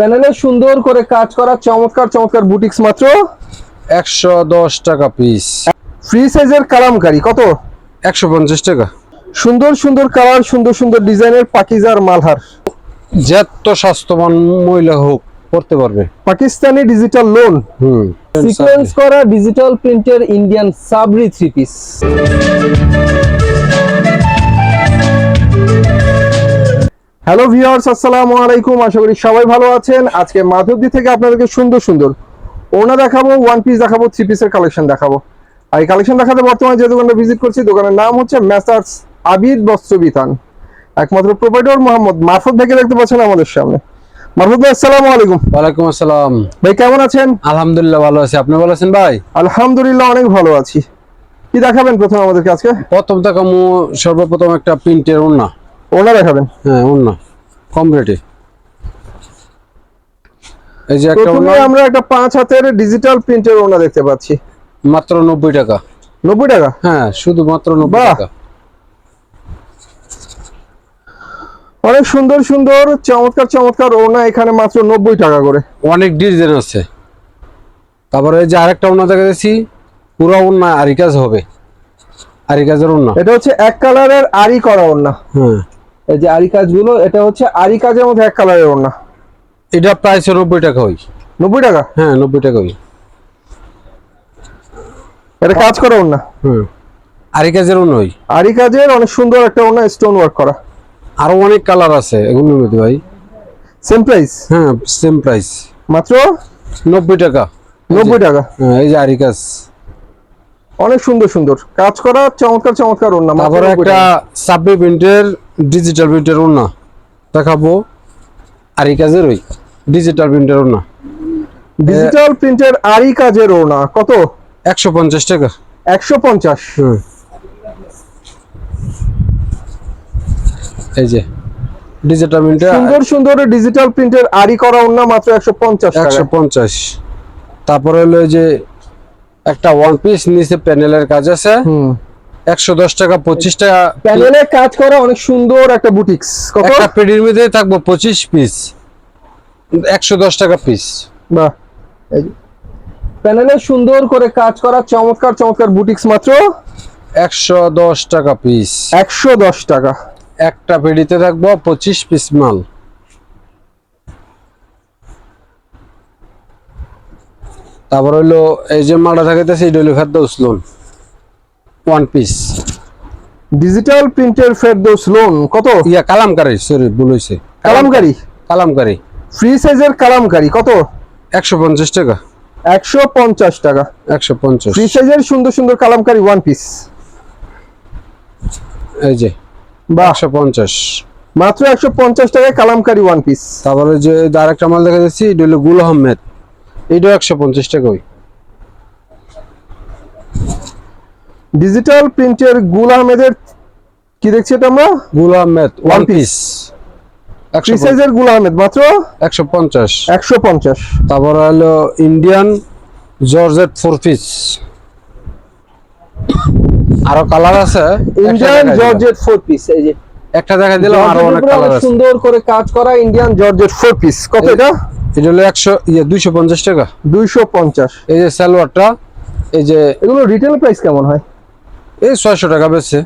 প্যানেলে সুন্দর করে কাজ করা চমৎকার চমৎকার বুটিক্স মাত্র একশো দশ টাকা পিস ফ্রি সাইজের কালামকারি কত? একশো পঞ্চাশ টাকা। সুন্দর সুন্দর কালার সুন্দর সুন্দর ডিজাইনের পাকিজার মালহার। যত স্বাস্থ্যবান মহিলা হোক করতে পারবে। পাকিস্তানি ডিজিটাল লোন হুম। সিকোয়েন্স করা ডিজিটাল প্রিন্টের Indian Sabri three piece hello viewers আসসালামু আলাইকুম। আশা করি সবাই ভালো আছেন। আজকে মাধবদী থেকে আপনাদেরকে সুন্দর সুন্দর ওনা দেখাবো ওয়ান পিস দেখাবো থ্রি পিসের কালেকশন দেখাবো। আর এই কালেকশন দেখাতে বর্তমানে যে দোকানটা ভিজিট করছি দোকানের নাম হচ্ছে ম্যাসার্স আবিদ বস্ত্র বিতান একমাত্র প্রোপাইটর মোহাম্মদ মারফত ভাইকে দেখতে পাচ্ছেন আমাদের সামনে। মারফত ভাই আসসালামু আলাইকুম। ওয়ালাইকুম আসসালাম। ভাই কেমন আছেন? আলহামদুলিল্লাহ ভালো আছি। আপনি ভালো আছেন ভাই? আলহামদুলিল্লাহ অনেক ভালো আছি। কি দেখাবেন প্রথম আমাদেরকে আজকে? প্রথম মু সর্বপ্রথম একটা প্রিন্টের ওন্না ওনা দেখাবেন হ্যাঁ ওন্না কম রেটে। এই যে একটা ওন্না আমরা একটা পাঁচ হাতের ডিজিটাল প্রিন্টের ওনা দেখতে পাচ্ছি। মাত্র নব্বই টাকা। নব্বই টাকা? হ্যাঁ শুধু মাত্র নব্বই বাহ। টাকা। অনেক সুন্দর সুন্দর চমৎকার চমৎকার ওনা এখানে মাত্র নব্বই টাকা করে। অনেক ডিজাইন আছে। তারপরে এই যে আরেকটা ওন্না দেখা যাচ্ছি পুরো ওন্না আরি কাজ হবে। আরি কাজের ওন্না এটা হচ্ছে এক কালারের আরি করা ওনা। হ্যাঁ। এই যে আরি কাজগুলো এটা হচ্ছে আরি কাজের মধ্যে এক কালারের ওনা এটা প্রাইস নব্বই টাকা হই নব্বই টাকা? হ্যাঁ নব্বই টাকা হই এটা কাজ করা ওনা হুম। আরি কাজের ওন্না হই আরি কাজের অনেক সুন্দর একটা ওনা স্টোন ওয়ার্ক করা। আরও অনেক কালার আছে এগুলোর মধ্যে ভাই। সেম প্রাইস হ্যাঁ সেম প্রাইস মাত্র? নব্বই টাকা। নব্বই টাকা? হ্যাঁ, এই যে আরি কাজ। অনেক সুন্দর সুন্দর। কাজ করা চমৎকার চমৎকার মাত্র তারপরে একটা। সাববে প্রিন্টের ডিজিটাল প্রিন্টের ওন্না দেখাবো। আরি কাজের ওই ডিজিটাল প্রিন্টের ওন্না ডিজিটাল প্রিন্টের আরি কাজের ওনা কত? একশো পঞ্চাশ টাকা। একশো পঞ্চাশ? এই যে ডিজিটাল প্রিন্টের সুন্দর সুন্দর ডিজিটাল প্রিন্টের আরি করা ওনা মাত্র একশো পঞ্চাশ একশো পঞ্চাশ। তারপরে হলো যে একটা ওয়ান পিস নিচে প্যানেলের কাজ আছে। হুম। একশো দশ টাকা পঁচিশ টাকা প্যানেলে কাজ করা অনেক সুন্দর একটা বুটিক্স। কত? একটা পেডির মধ্যে থাকব পঁচিশ পিস একশো দশ টাকা পিস বাহ। প্যানেলে সুন্দর করে কাজ করা চমৎকার চমৎকার বুটিক্স মাত্র? একশো দশ টাকা পিস একশো দশ টাকা। একটা পেডিতে থাকব পঁচিশ পিস মাল। তারপর হইল এই যে মালটা থাকাইতেছে এই ডলি খাদ্য উসলুন ওয়ান পিস ডিজিটাল প্রিন্টের ফেরদৌস লোন কত? ইয়া কালামকারি সরি ভুল হয়েছে কালামকারি কালামকারি ফ্রি সাইজের কালামকারি কত? একশো পঞ্চাশ টাকা। একশো পঞ্চাশ টাকা। একশো পঞ্চাশ। ফ্রি সাইজের সুন্দর সুন্দর কালামকারি ওয়ান পিস এই যে একশো পঞ্চাশ। মাত্র একশো পঞ্চাশ টাকায় কালামকারি ওয়ান পিস তারপরে যে আরেকটা মাল দেখা যাচ্ছে এটা হলো গুল আহমেদ। এইটাও একশো পঞ্চাশ টাকা ওই ডিজিটাল প্রিন্টের গুল আহমেদের কি দেখছি এটা আমরা? গুল আহমেদ ওয়ান পিস একশো সাইজের গুল আহমেদ মাত্র? একশো পঞ্চাশ। একশো পঞ্চাশ। তারপর হলো ইন্ডিয়ান জর্জেট ফোর পিস আরও কালার আছে ইন্ডিয়ান। জর্জেট ফোর পিস এই যে একটা দেখা দিলাম আরও অনেক কালার আছে। সুন্দর করে কাজ করা ইন্ডিয়ান জর্জেট ফোর পিস কত এটা? এটা হলো একশো ইয়ে দুইশো পঞ্চাশ টাকা। দুইশো পঞ্চাশ। এই যে সালোয়ারটা এই যে এগুলো রিটেল প্রাইস কেমন হয়? এই ছয়শো টাকা বেচছে।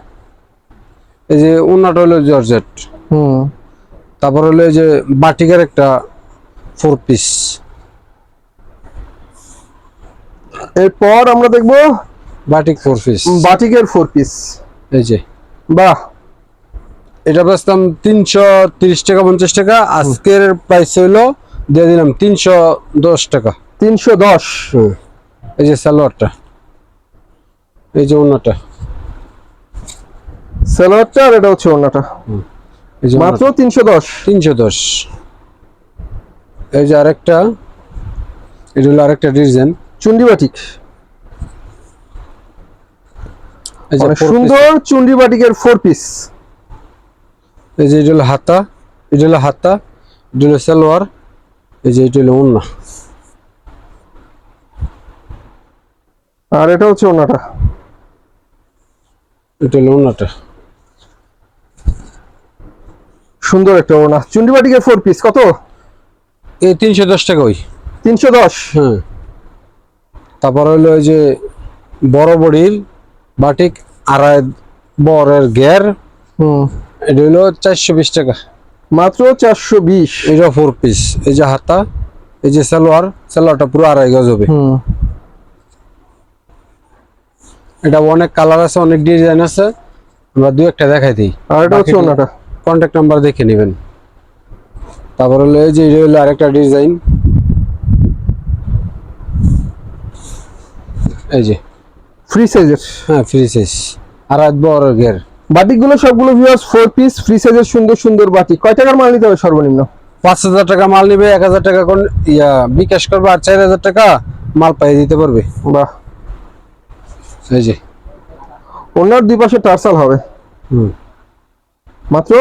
এই যে উন্নাটা হলো জর্জেট। হুম। তারপর হলো এই যে বাটিকের একটা ফোর পিস এরপর আমরা দেখব বাটিক ফোর পিস বাটিকের ফোর পিস এই যে। বাহ। এটা বেচতাম তিনশো তিরিশ টাকা পঞ্চাশ টাকা। আজকের প্রাইস হইল দিয়ে দিলাম তিনশো দশ টাকা। তিনশো দশ। এই যে সালোয়ারটা। এই যে অন্যটা স্যালোয়ারটা আর এটা হচ্ছে যে মাত্র তিনশো দশ। তিনশো দশ। এই যে আরেকটা এটা হলো আরেকটা ডিজাইন। চুন্ডি বাটিক। সুন্দর চুন্ডি বাটিকের ফোর পিস এই যে এটা হলো হাতা এটা হলো হাতা এটা হলো সালোয়ার এই যে এটা হলো অন্য আর এটা হচ্ছে ওনাটা এটা হলো অন্যটা সুন্দর একটা ওনা চুন্ডি বাটিকের ফোর পিস কত? এই তিনশো দশ টাকা ওই। তিনশো দশ? হ্যাঁ তারপর হইল ওই যে বড় বড়ির বাটিক আড়াই বরের গের হুম। এটা হইল চারশো বিশ টাকা। মাত্র চারশো বিশ। এটা ফোর পিস এই যে হাতা এই যে সালোয়ার সালোয়ারটা পুরো আড়াই গজ হবে। হুম। এটা অনেক কালার আছে অনেক ডিজাইন আছে। আমরা দু একটা দেখাই দিই। আর এটা হচ্ছে ওনাটা কন্ট্যাক্ট নাম্বার দেখে নেবেন। তারপর হলো এই যে এটা হলো আরেকটা ডিজাইন এই যে। ফ্রি সাইজের হ্যাঁ ফ্রি সাইজ আড়াই বড় গের বাটিকগুলো সবগুলো ভিউয়ার্স ফোর পিস ফ্রি সাইজের সুন্দর সুন্দর বাটিক। কয় টাকার মাল নিতে হবে সর্বনিম্ন? পাঁচ হাজার টাকা মাল নিবে এক হাজার টাকা কোন ইয়া বিকাশ করবে আর চার হাজার টাকা মাল পাইয়ে দিতে পারবে। বাহ। এই যে। ওনার দুই পাশে টার্সাল হবে। হুম। মাত্র?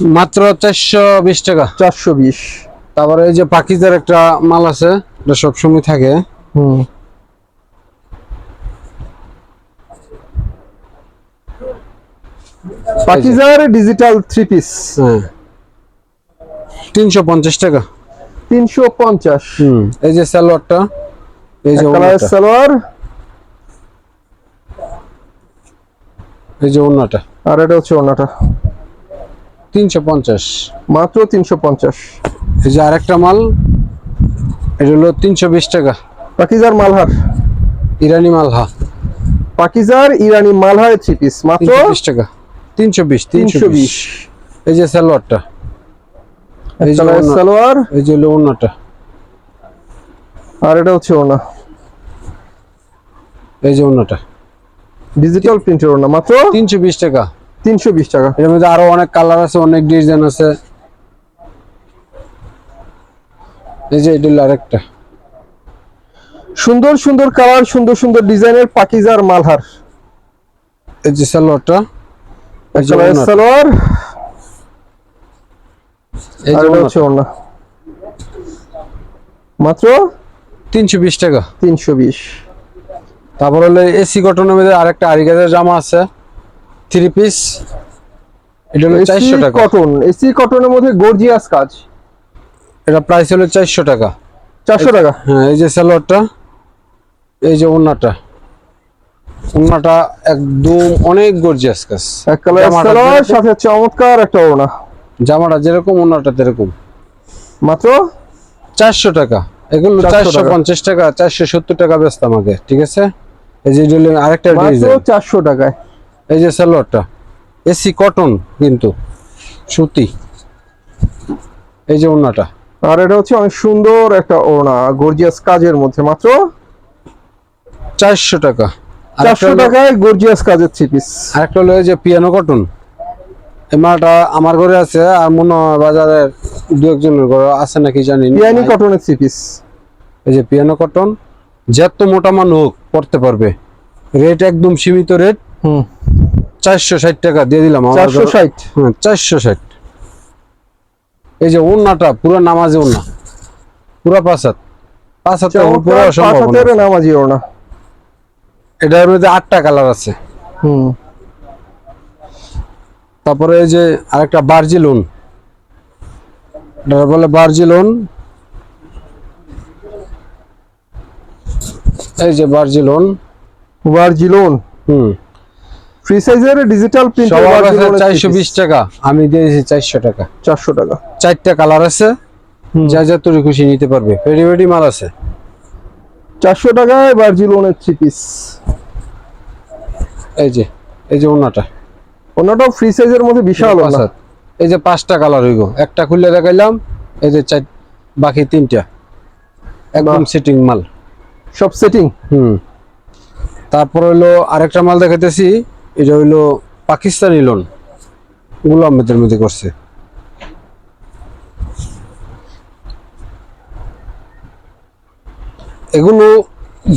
মাত্র চারশো বিশ টাকা। চারশো বিশ। তারপরে এই যে পাকিজার একটা মাল আছে এটা সবসময় থাকে। হুম। পাকিজার ডিজিটাল থ্রি পিস। হ্যাঁ। তিনশো পঞ্চাশ টাকা। তিনশো পঞ্চাশ। হুম। এই যে সালোয়ারটা এই যে সালোয়ার এই যে ওড়নাটা। আর এটা হচ্ছে ওনাটা তিনশো পঞ্চাশ। মাত্র তিনশো পঞ্চাশ। এই যে আরেকটা মাল এটা হলো তিনশো বিশ টাকা। পাকিজার মালহার। ইরানি মাল হা পাকিজার ইরানি মালহার থ্রি পিস মাত্র বিশ টাকা। তিনশো বিশ তিনশো বিশ। এই যে সালোয়ারটা। এই যে সালোয়ার। এই যে হলো ওড়নাটা। আর এটা হচ্ছে ওনা এই যে ওড়নাটা। ডিজিটাল প্রিন্টের ওনা মাত্র? তিনশো বিশ টাকা। তিনশো বিশ টাকা। এর মধ্যে আরও অনেক কালার আছে অনেক ডিজাইন আছে। এই যে এটা আরেকটা। সুন্দর সুন্দর কালার সুন্দর সুন্দর ডিজাইনের পাকিজার মালহার। এই যে সালোয়ারটা। এই যে সালোয়ার। এই যে হচ্ছে ওনা মাত্র? তিনশো বিশ টাকা। তিনশো বিশ। তারপর হলো এসি কটনের মধ্যে আরেকটা আরিগাজের জামা আছে থ্রি পিস এটা হলো চারশো টাকা। কটন এসি কটনের মধ্যে গর্জিয়াস কাজ। এটা প্রাইস হলো চারশো টাকা। চারশো টাকা? হ্যাঁ এই যে সালোয়ারটা এই যে ওড়নাটা ওড়নাটা একদম অনেক গর্জিয়াস কাজ। এক সালোয়ার সাথে চমৎকার একটা ওনা জামাটা যেরকম ওড়নাটা তেরকম। মাত্র? চারশো টাকা। এগুলো 400 চারশো টাকা। পঞ্চাশ টাকা চারশো সত্তর টাকা ব্যস্ত আমাকে ঠিক আছে? এই যে হলো আরেকটা ডিজাইন। চারশো টাকায়। এই যে সালোয়ারটা এসি কটন কিন্তু সুতি। এই যে ওড়নাটা। আর এটা হচ্ছে অনেক সুন্দর একটা ওনা গর্জিয়াস কাজের মধ্যে মাত্র চারশো টাকা। আরেকটা চারশো হলো- টাকায় গর্জিয়াস কাজের থ্রি পিস আরেকটা হলো এই যে পিয়ানো কটন। এই মালটা আমার ঘরে আছে আর মনে হয় বাজারের দু একজনের ঘরে আছে নাকি জানি। পিয়ানি কটনের থ্রি পিস এই যে পিয়ানো কটন যত মোটা মান হোক পড়তে পারবে রেট একদম সীমিত রেট হুম। চারশো ষাট টাকা দিয়ে দিলাম চারশো ষাট? হ্যাঁ চারশো ষাট। এই যে ওড়নাটা পুরো নামাজে ওড়না। পুরো পাঁচাত। পাঁচাতে পুরো সম্ভব নামাজি ওনা এটার মধ্যে আটটা কালার আছে। হুম। তারপরে এই যে আরেকটা বার্জি লোন এটা বলে বার্জি লোন এই যে বার্জি লোন হুম। ফ্রি সাইজের ডিজিটাল প্রিন্ট সবার কাছে চারশো বিশ টাকা। আমি দিয়েছি চারশো টাকা। চারশো টাকা। চারটা কালার আছে। যা যা তোর খুশি নিতে পারবে। ফেরি ফেরি মাল আছে। চারশো টাকায় ভার্জিলোনের থ্রি পিস এই যে এই যে ওনাটা। ওনাটাও ফ্রি সাইজের মধ্যে বিশাল ওনা। এই যে পাঁচটা কালার হইব। একটা খুললে দেখাইলাম। এই যে চার বাকি তিনটা। একদম। সিটিং মাল। সব সেটিং হুম। তারপর হইল আরেকটা মাল দেখাইতেছি এটা হইল পাকিস্তানি লোনগুলো আমাদের মধ্যে করছে। এগুলো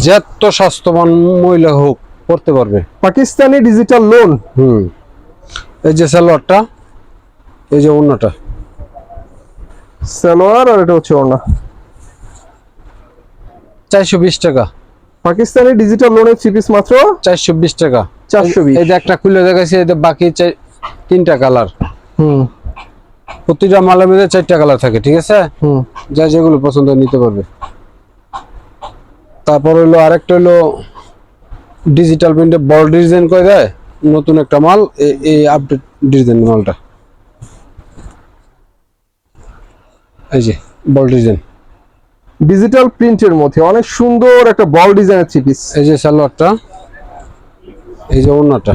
যত স্বাস্থ্যবান মহিলা হোক করতে পারবে। পাকিস্তানি ডিজিটাল লোন হুম। এই যে সালোয়ারটা এই যে অন্যটা সালোয়ার আর এটা হচ্ছে ওনা চারশো বিশ টাকা। পাকিস্তানি ডিজিটাল লোনের থ্রি পিস মাত্র চারশো বিশ টাকা। 420 এই যে একটা খুলে দেখাচ্ছি এই যে বাকি তিনটা কালার হুম। প্রতিটা মালের মধ্যে চারটা কালার থাকে ঠিক আছে? হুম। যা যেগুলো পছন্দ নিতে পারবে। তারপর হলো আরেকটা হলো ডিজিটাল প্রিন্টে বড় ডিজাইন করে দেয় নতুন একটা মাল এই আপডেট ডিজাইন মালটা। এই যে বল ডিজাইন ডিজিটাল প্রিন্টের মধ্যে অনেক সুন্দর একটা বল ডিজাইনের থ্রি পিস এই যে সালোয়ারটা এই যে ওড়নাটা।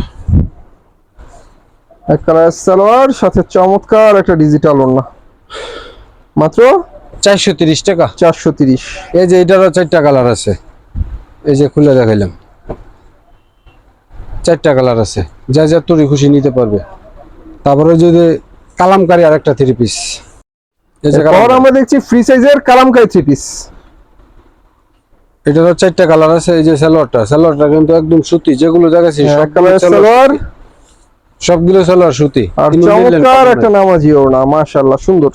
এক কালার সালোয়ার সাথে চমৎকার একটা ডিজিটাল ওড়না। মাত্র চারশো তিরিশ টাকা। চারশো তিরিশ। এই যে এটারও চারটা কালার আছে। এই যে খুলে দেখাইলাম। চারটা কালার আছে। যা যা তোরই খুশি নিতে পারবে। তারপরে যদি কালামকারি আর একটা থ্রি পিস এরপর আমরা দেখছি ফ্রি সাইজের কালামকারি থ্রি পিস এটারও চারটা কালার আছে এই যে সালোয়ারটা সালোয়ারটা কিন্তু একদম সুতি যেগুলো দেখাচ্ছি এক সবগুলো কালারের সালোয়ার সালোয়ার সবগুলো সালোয়ার সুতি। আর চমৎকার একটা নামাজি ওড়না মাশাআল্লাহ সুন্দর।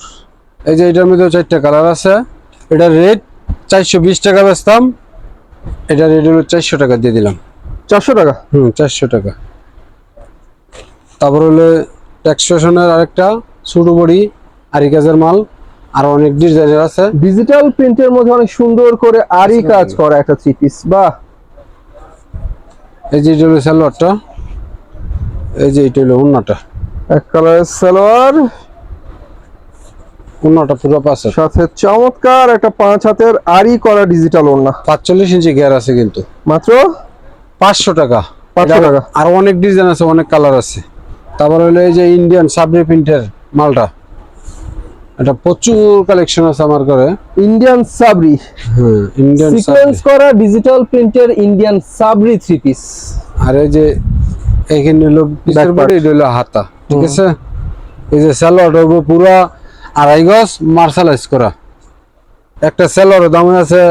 এই যে এটার মধ্যে চারটা কালার আছে। এটা রেট চারশো বিশ টাকা বেচতাম। এটা রেট হলো চারশো টাকা দিয়ে দিলাম। চারশো টাকা? হুম চারশো টাকা। তারপর হলো ট্যাক্সেশনের আরেকটা ছোট বড়ি আড়ি কাজের মাল আর অনেক ডিজাইনের আছে। ডিজিটাল প্রিন্টের মধ্যে অনেক সুন্দর করে আরি কাজ করা একটা থ্রি পিস বাহ। এই যে এটা হলো সালোয়ারটা এই যে এটা হলো উন্নাটা এক কালারের সালোয়ার উন্নাটা পুরো পাশে সাথে চমৎকার একটা পাঁচ হাতের আরি করা ডিজিটাল ওড়না পাঁচচল্লিশ ইঞ্চি গিয়ার আছে কিন্তু। মাত্র? পাঁচশো টাকা। 500 এটা টাকা। আর অনেক ডিজাইন আছে অনেক কালার আছে। তারপর হলো এই যে ইন্ডিয়ান সাবরি প্রিন্টের মালটা। এটা প্রচুর কালেকশন আছে আমার ঘরে। ইন্ডিয়ান সাবরি হ্যাঁ ইন্ডিয়ান সিকোয়েন্স করা ডিজিটাল প্রিন্টের ইন্ডিয়ান সাবরি থ্রি পিস আর এই যে এইখানে হলো পিসের বডি হলো হাতা ঠিক আছে? এই যে স্যালোয়ার হব পুরা আড়াই গজ মার্শালাইজ করা। একটা স্যালোয়ারের দাম আছে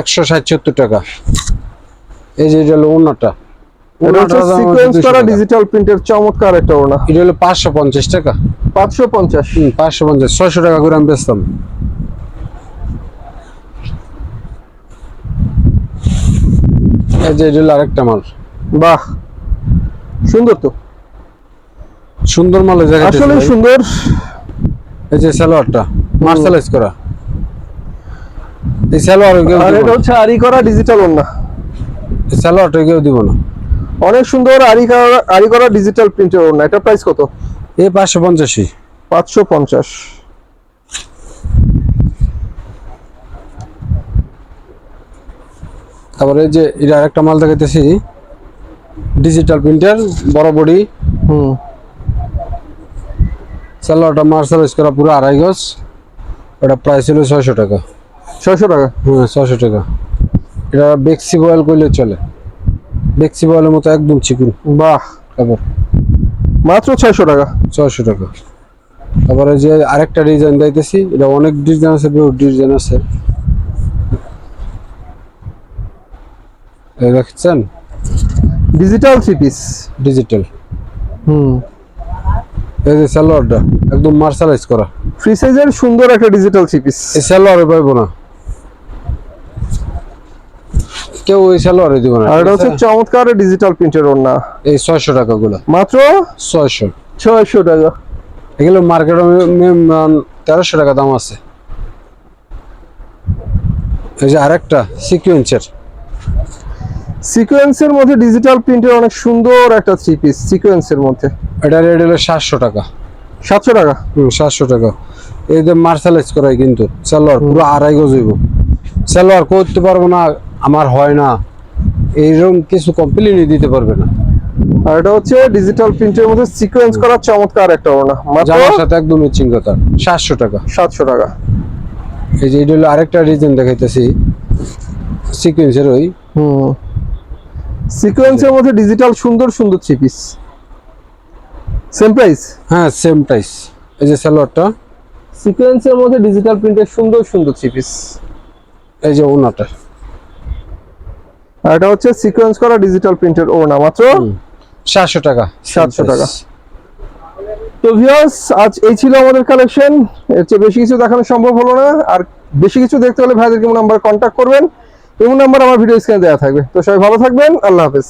একশো ষাট সত্তর টাকা। এই যে এটা হলো অন্যটা সিকোয়েন্স করা ডিজিটাল প্রিন্টের চমৎকার একটা ওড়না। এটা হলো পাঁচশো পঞ্চাশ টাকা। হুম টাকা করে আমি বেচতাম। এই যে এটা আরেকটা মাল। বাহ সুন্দর তো। সুন্দর মাল আসলে সুন্দর। এই যে সালোয়ারটা মার্শালাইজ করা। এই সালোয়ার আর এটা। হচ্ছে আরি করা ডিজিটাল ওড়না। এই সালোয়ারটা কেউ দিব না। অনেক সুন্দর আরি করা ডিজিটাল প্রিন্টের ওড়না। এটা প্রাইস কত? এ পাঁচশো পঞ্চাশি পাঁচশো পঞ্চাশ। তারপরে যে এটা আরেকটা মাল দেখাইতেছি। ডিজিটাল প্রিন্টার বড় বডি। হুম। সালোয়ারটা মার্শালাইজ করা পুরো আড়াই গজ। ওটা প্রাইস হলো ছয়শো টাকা। ছয়শো টাকা? হ্যাঁ ছয়শো টাকা। এটা বেক্সি বয়েল করলে চলে। বেক্সি বয়েলের মতো একদম চিকুন। বাহ কাপড় মাত্র ছয়শো টাকা। ছয়শো টাকা। তারপরে যে আরেকটা ডিজাইন দিতেছি এটা অনেক ডিজাইন আছে বহু ডিজাইন আছে। দেখছেন? ডিজিটাল থ্রি পিস ডিজিটাল হুম। এই যে সালোয়ারটা একদম মার্শালাইজ করা। ফ্রি সাইজের সুন্দর একটা ডিজিটাল থ্রি পিস এই সালোয়ারে পাইবো না। কেউ ওই সালোয়ারে দিব না আর এটা হচ্ছে চমৎকার ডিজিটাল প্রিন্টের ওড়না। এই ছয়শো টাকা গুলা। মাত্র? ছয়শো। ছয়শো টাকা। এগুলো মার্কেটে তেরোশো টাকা দাম আছে। এই যে আরেকটা সিকুয়েন্সের সিকোয়েন্সের মধ্যে ডিজিটাল প্রিন্টের অনেক সুন্দর একটা থ্রি পিস সিকোয়েন্সের মধ্যে। এটা রেট হলো সাতশো টাকা। সাতশো টাকা? হুম সাতশো টাকা। এই যে মার্শালাইজ করাই কিন্তু। সালোয়ার পুরো আড়াই গজ হইব। সালোয়ার করতে পারব না আমার হয় না। এইরকম কিছু কমপ্লেনই দিতে পারবে না। আর এটা হচ্ছে ডিজিটাল প্রিন্টের মধ্যে সিকোয়েন্স করা চমৎকার একটা ওড়না। জামার সাথে একদম ম্যাচিং কথা সাতশো টাকা। সাতশো টাকা। এই যে এটা হলো আরেকটা ডিজাইন দেখাইতেছি সিকুয়েন্সের ওই। হুম। সিকোয়েন্সের মধ্যে ডিজিটাল সুন্দর সুন্দর থ্রি পিস সেম প্রাইস হ্যাঁ সেম প্রাইস এই যে সালোয়ারটা। সিকোয়েন্সের মধ্যে ডিজিটাল প্রিন্টের সুন্দর সুন্দর থ্রি পিস এই যে ওনাটা আর এটা হচ্ছে সিকোয়েন্স করা ডিজিটাল প্রিন্টের ওড়না মাত্র সাতশো টাকা। 700 টাকা। তো ভিউয়ার্স আজ এই ছিল আমাদের কালেকশন এর চেয়ে বেশি কিছু দেখানো সম্ভব হলো না। আর বেশি কিছু দেখতে হলে ভাইদের কেমন নাম্বার কন্ট্যাক্ট করবেন। এমন নাম্বার আমার ভিডিও স্ক্রিনে দেওয়া থাকবে। তো সবাই ভালো থাকবেন। আল্লাহ হাফেজ।